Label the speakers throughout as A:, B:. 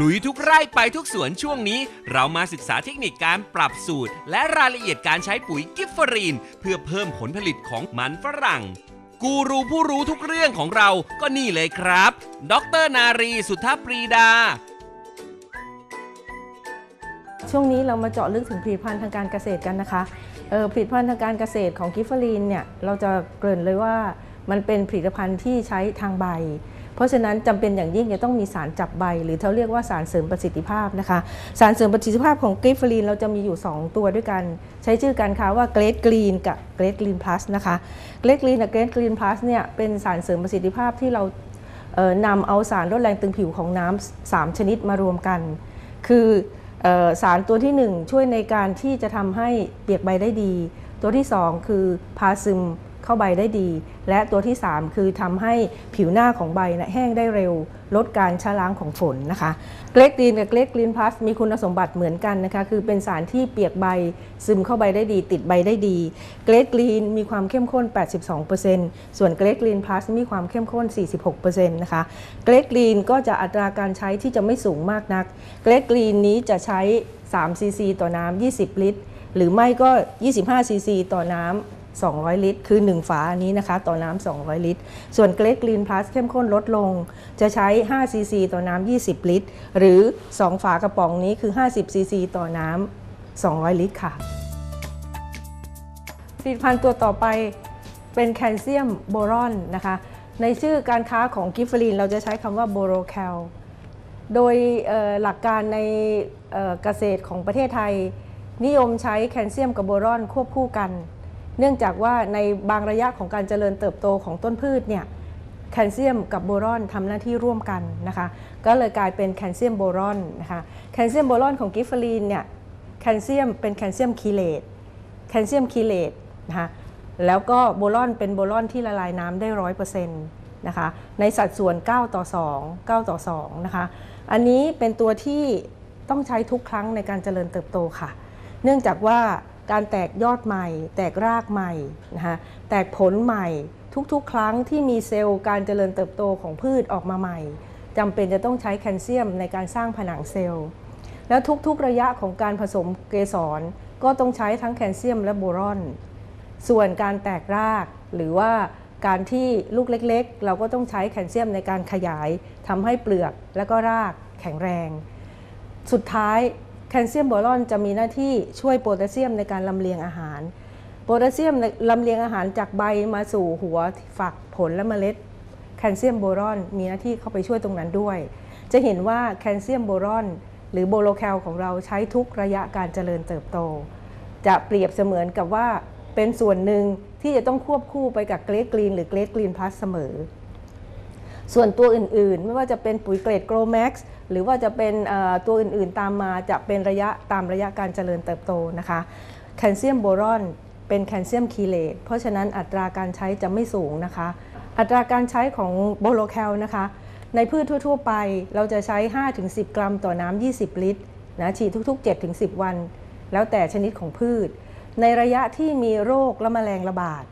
A: ลุยทุกไร่ไปทุกสวนช่วงนี้ เรามาศึกษาเทคนิคการปรับสูตร และรายละเอียดการใช้ปุ๋ยกิฟเฟอรีน เพื่อเพิ่มผลผลิตของมันฝรั่ง กูรูผู้รู้ทุกเรื่องของเราก็นี่เลยครับ ดรนารีสุทธปรีดา
B: ช่วงนี้เรามาเจาะลึกถึงผลิตภัณฑ์ทางการเกษตรกันนะคะผลิตภัณฑ์ทางการเกษตรของกิฟเฟอรีนเนี่ยเราจะเกริ่นเลยว่ามันเป็นผลิตภัณฑ์ที่ใช้ทางใบ เพราะฉะนั้นจำเป็นอย่างยิ่งจะต้องมีสารจับใบ หรือเขาเรียกว่าสารเสริมประสิทธิภาพนะคะ สารเสริมประสิทธิภาพของกิฟเฟอรีนเราจะมีอยู่ 2 ตัวด้วยกัน ใช้ชื่อการค้าว่าเกรดกรีนกับเกรดกรีนพลัสนะคะเกรดกรีนกับเกรดกรีนพลัสเนี่ยเป็นสารเสริมประสิทธิภาพที่เรานำเอาสารลดแรงตึงผิวของน้ำสามชนิดมารวมกัน คือเออสารตัวที่ 1 ช่วยในการที่จะทำให้เปียกใบได้ดี ตัวที่ 2 คือพาซึม เข้าใบได้ดี และตัวที่ 3 คือทำให้ผิวหน้าของใบนะแห้งได้เร็ว ลดการชะล้างของฝนนะคะ เกรกกรีนกับเกรกกรีนพลัสมีคุณสมบัติเหมือนกันนะคะ คือเป็นสารที่เปียกใบซึมเข้าใบได้ดี ติดใบได้ดี เกรกกรีนมีความเข้มข้น 82%ส่วนเกรกกรีนพลัสมีความเข้มข้น 46%นะคะ เกรกกรีนก็จะอัตราการใช้ที่จะไม่สูงมากนัก เกรกกรีนนี้จะใช้ 3 ซีซี ต่อน้ำ 20 ลิตร หรือไม่ก็ 25 ซีซี ต่อน้ำ 200 ลิตร คือ 1 ฝาอันนี้นะคะ ต่อน้ำ200 ลิตร ส่วนเกรกกรีนพลัสเข้มข้นลดลง จะใช้ 5 ซีซีต่อน้ำ20 ลิตร หรือ 2 ฝากระป๋องนี้คือ 50 ซีซีต่อน้ำ200 ลิตรค่ะ ผลิตภัณฑ์ตัวต่อไปเป็นแคลเซียมโบรอนนะคะ ในชื่อการค้าของกิฟฟอรีนเราจะใช้คำว่าโบโรแคล โดยหลักการในเกษตรของประเทศไทย นิยมใช้แคลเซียมกับโบรอนควบคู่กัน เนื่องจากว่าในบางระยะของการเจริญเติบโตของต้นพืชเนี่ยแคลเซียมกับโบรอนทำหน้าที่ร่วมกันนะคะก็เลยกลายเป็นแคลเซียมโบรอนนะคะแคลเซียมโบรอนของกิฟเฟอรีนเนี่ยแคลเซียมเป็นแคลเซียมคีเลตแคลเซียมคีเลตนะคะแล้วก็โบรอนเป็นโบรอนที่ละลายน้ำได้ร้อยเปอร์เซ็นต์นะคะในสัดส่วน 9 ต่อ 2 9 ต่อ2นะคะอันนี้เป็นตัวที่ต้องใช้ทุกครั้งในการเจริญเติบโตค่ะ เนื่องจากว่า การแตกยอดใหม่ แตกรากใหม่นะคะแตกผลใหม่ทุกๆ ครั้งที่มีเซลล์การเจริญเติบโตของพืชออกมาใหม่จำเป็นจะต้องใช้แคลเซียมในการสร้างผนังเซลล์ แล้วทุกๆระยะของการผสมเกสรก็ต้องใช้ทั้งแคลเซียมและโบรอน ส่วนการแตกรากหรือว่าการที่ลูกเล็กๆ เราก็ต้องใช้แคลเซียมในการขยายทำให้เปลือกและก็รากแข็งแรง สุดท้าย คลเซียมโบรอนจะมีหน้าที่ช่วยโพแทสเซียมในการลำเลียงอาหาร โพแทสเซียมลำเลียงอาหารจากใบมาสู่หัวฝักผลและเมล็ด แคลเซียมโบรอนมีหน้าที่เข้าไปช่วยตรงนั้นด้วย จะเห็นว่าแคลเซียมโบรอนหรือโบโลแคลของเราใช้ทุกระยะการเจริญเติบโต จะเปรียบเสมือนกับว่าเป็นส่วนหนึ่งที่จะต้องควบคู่ไปกับเกรดกรีนหรือเกรดกรีนพลัสเสมอ ส่วนตัวอื่นๆ ไม่ว่าจะเป็นปุ๋ยเกรดโกลแม็กซ์หรือว่าจะเป็นตัวอื่นๆตามมาจะเป็นระยะตามระยะการเจริญเติบโตนะคะแคลเซียมโบรอนเป็นแคลเซียมคีเลตเพราะฉะนั้นอัตราการใช้จะไม่สูงนะคะ อัตราการใช้ของโบโลแคลนะคะ ในพืชทั่ว ๆ ไปเราจะใช้ 5-10 กรัมต่อน้ำ 20 ลิตรนะฉีดทุก ๆ 7-10 วัน แล้วแต่ชนิดของพืช ในระยะที่มีโรคและแมลงระบาด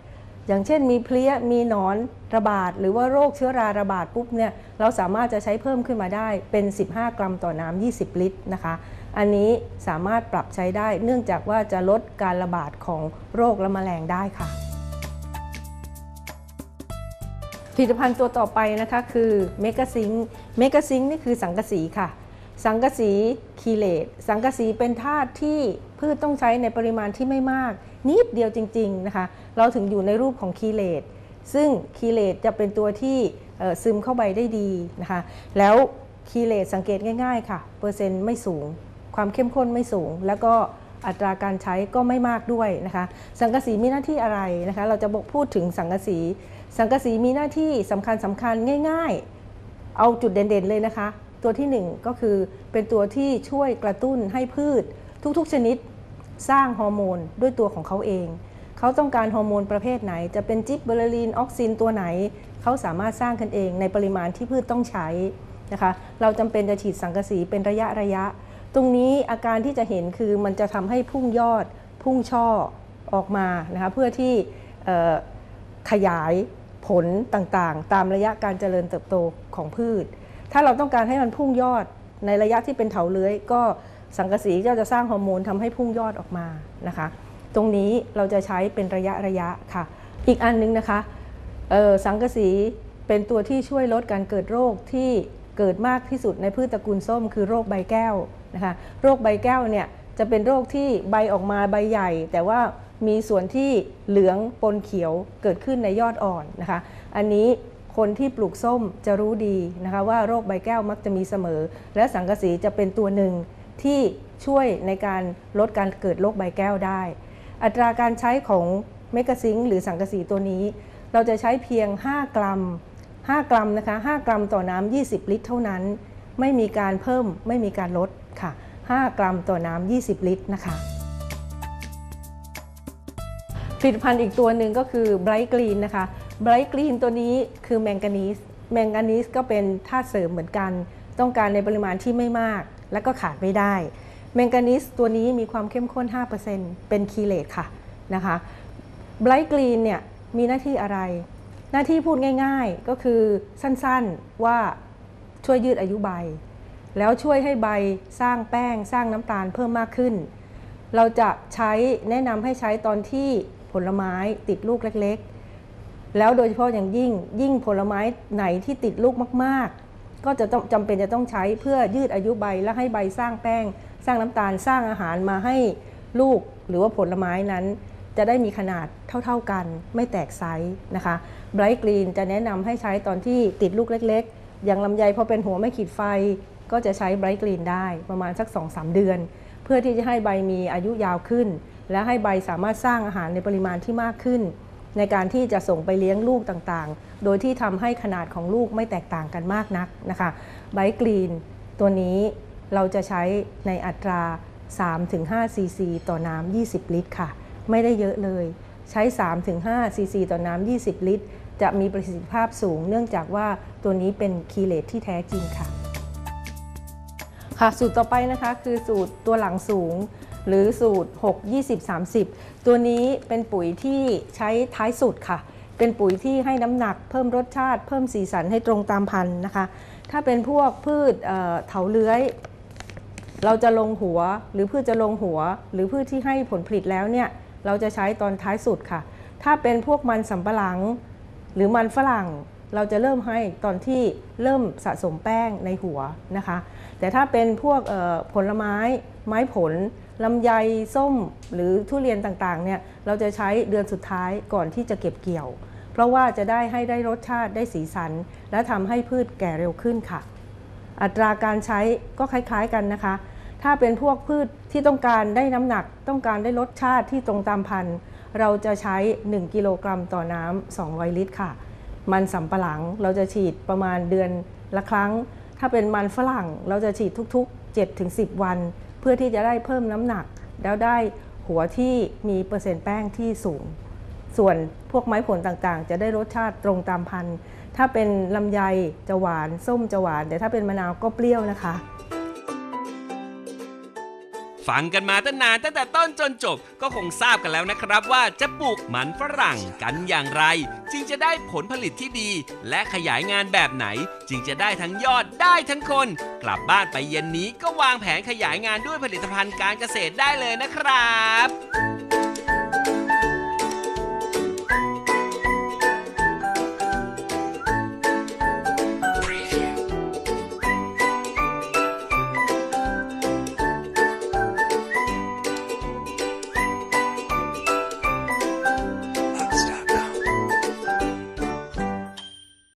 B: อย่างเช่นมีเพลี้ยมีหนอนระบาด หรือว่าโรคเชื้อราระบาดปุ๊บเนี่ยเราสามารถจะใช้เพิ่มขึ้นมาได้เป็น 15 กรัมต่อน้ำ20 ลิตรนะคะ อันนี้สามารถปรับใช้ได้เนื่องจากว่าจะลดการระบาดของโรคและแมลงได้ค่ะ ผลิตภัณฑ์ตัวต่อไปนะคะคือเมก a ซิงเมก a ซิงนี่คือสังกะสีค่ะสังกะสีคีเลตสังกะสีเป็นธาตุที่พืชต้องใช้ในปริมาณที่ไม่มาก นิดเดียวจริงๆนะคะ เราถึงอยู่ในรูปของคีเลตซึ่งคีเลตจะเป็นตัวที่ซึมเข้าไปได้ดีนะคะ แล้วคีเลตสังเกตง่ายๆค่ะ เปอร์เซ็นต์ไม่สูง ความเข้มข้นไม่สูง แล้วก็อัตราการใช้ก็ไม่มากด้วยนะคะ สังกะสีมีหน้าที่อะไรนะคะ เราจะบอกพูดถึงสังกะสี สังกะสีมีหน้าที่สำคัญสำคัญง่าย ๆ เอาจุดเด่นๆเลยนะคะ ตัวที่หนึ่งก็คือเป็นตัวที่ช่วยกระตุ้นให้พืชทุกๆชนิด สร้างฮอร์โมนด้วยตัวของเขาเอง เขาต้องการฮอร์โมนประเภทไหน จะเป็นจิบเบอร์ลีนออกซินตัวไหน เขาสามารถสร้างกันเองในปริมาณที่พืชต้องใช้นะคะ เราจำเป็นจะฉีดสังกะสีเป็นระยะระยะ ตรงนี้อาการที่จะเห็นคือมันจะทำให้พุ่งยอด พุ่งช่อออกมานะคะเพื่อที่ขยายผลต่างๆ ตามระยะการเจริญเติบโตของพืช ถ้าเราต้องการให้มันพุ่งยอดในระยะที่เป็นเถาเลื้อยก็ สังกะสีก็จะสร้างฮอร์โมนทำให้พุ่งยอดออกมานะคะ ตรงนี้เราจะใช้เป็นระยะระยะค่ะ อีกอันนึงนะคะเอ่อสังกะสีเป็นตัวที่ช่วยลดการเกิดโรคที่เกิดมากที่สุดในพืชตระกูลส้ม คือโรคใบแก้วนะคะโรคใบแก้วเนี่ยจะเป็นโรคที่ใบออกมาใบใหญ่ แต่ว่ามีส่วนที่เหลืองปนเขียวเกิดขึ้นในยอดอ่อนนะคะ อันนี้คนที่ปลูกส้มจะรู้ดีนะคะว่าโรคใบแก้วมักจะมีเสมอ และสังกะสีจะเป็นตัวหนึ่ง ที่ช่วยในการลดการเกิดโรคใบแก้วได้ อัตราการใช้ของเมกะซิงหรือสังกะสีตัวนี้ เราจะใช้เพียง 5 กรัม 5 กรัมนะคะ 5 กรัมต่อน้ำ20 ลิตร เท่านั้น ไม่มีการเพิ่มไม่มีการลดค่ะ 5 กรัมต่อน้ำ20 ลิตรนะคะผลิตภัณฑ์อีกตัวหนึ่งก็คือ Bright Green นะคะ Bright Green ตัวนี้คือแมงกานีสแมงกานีสก็เป็นธาตุเสริมเหมือนกัน ต้องการในปริมาณที่ไม่มาก และก็ขาดไม่ได้แมงกานีสตัวนี้มีความเข้มข้น 5%เป็นคีเลตค่ะนะคะ Bright Green เนี่ยมีหน้าที่อะไร หน้าที่พูดง่ายๆก็คือสั้นๆว่าช่วยยืดอายุใบ แล้วช่วยให้ใบสร้างแป้งสร้างน้ำตาลเพิ่มมากขึ้น เราจะใช้แนะนำให้ใช้ตอนที่ผลไม้ติดลูกเล็กๆ แล้วโดยเฉพาะอย่างยิ่งยิ่งผลไม้ไหนที่ติดลูกมากๆ ก็จะต้องจำเป็นจะต้องใช้เพื่อยืดอายุใบและให้ใบสร้างแป้ง สร้างน้ำตาลสร้างอาหารมาให้ลูกหรือว่าผลไม้นั้น จะได้มีขนาดเท่า ๆกัน ไม่แตกไซส์นะคะไบรท์กรีนจะแนะนำให้ใช้ตอนที่ติดลูกเล็ก ๆ อย่างลำไยพอเป็นหัวไม่ขีดไฟ ก็จะใช้ไบรท์กรีนได้ประมาณสัก 2-3 เดือน เพื่อที่จะให้ใบมีอายุยาวขึ้น และให้ใบสามารถสร้างอาหารในปริมาณที่มากขึ้น ในการที่จะส่งไปเลี้ยงลูกต่างๆ โดยที่ทำให้ขนาดของลูกไม่แตกต่างกันมากนักนะคะไบรท์กรีนตัวนี้เราจะใช้ในอัตรา 3-5 ซีซี ต่อน้ำ 20 ลิตรค่ะ ไม่ได้เยอะเลย ใช้ 3-5 ซีซี ต่อน้ำ 20 ลิตร จะมีประสิทธิภาพสูง เนื่องจากว่าตัวนี้เป็นคีเลตที่แท้จริงค่ะ ค่ะ สูตรต่อไปนะคะคือสูตรตัวหลังสูง หรือสูตร 6 20 30 ตัวนี้เป็นปุ๋ยที่ใช้ท้ายสุดค่ะ เป็นปุ๋ยที่ให้น้ำหนักเพิ่มรสชาติ เพิ่มสีสันให้ตรงตามพันธุ์นะคะ ถ้าเป็นพวกพืชเถาเลื้อย เราจะลงหัวหรือพืชจะลงหัว หรือพืชที่ให้ผลผลิตแล้วเนี่ยเราจะใช้ตอนท้ายสุดค่ะ ถ้าเป็นพวกมันสำปะหลัง หรือมันฝรั่ง เราจะเริ่มให้ตอนที่เริ่มสะสมแป้งในหัวนะคะ แต่ถ้าเป็นพวกผลไม้ ไม้ผลลำไยส้มหรือทุเรียนต่างๆเนี่ยเราจะใช้เดือนสุดท้ายก่อนที่จะเก็บเกี่ยว เพราะว่าจะได้ให้ได้รสชาติได้สีสัน และทำให้พืชแก่เร็วขึ้นค่ะ อัตราการใช้ก็คล้ายๆกันนะคะ ถ้าเป็นพวกพืชที่ต้องการได้น้ำหนัก ต้องการได้รสชาติที่ตรงตามพันธุ์เราจะใช้ 1 กิโลกรัมต่อน้ำ200 ลิตรค่ะ มันสำปะหลังเราจะฉีดประมาณเดือนละครั้ง ถ้าเป็นมันฝรั่งเราจะฉีดทุกๆ 7-10 วัน เพื่อที่จะได้เพิ่มน้ำหนัก แล้วได้หัวที่มีเปอร์เซ็นต์แป้งที่สูง ส่วนพวกไม้ผลต่างๆ จะได้รสชาติตรงตามพันธุ์ ถ้าเป็นลำไยจะหวาน ส้มจะหวาน แต่ถ้าเป็นมะนาวก็เปรี้ยวนะคะ
A: ฟังกันมาตั้งนานตั้งแต่ต้นจนจบก็คงทราบกันแล้วนะครับว่าจะปลูกมันฝรั่งกันอย่างไร จึงจะได้ผลผลิตที่ดี และขยายงานแบบไหน จึงจะได้ทั้งยอดได้ทั้งคน กลับบ้านไปเย็นนี้ก็วางแผนขยายงานด้วยผลิตภัณฑ์การเกษตรได้เลยนะครับ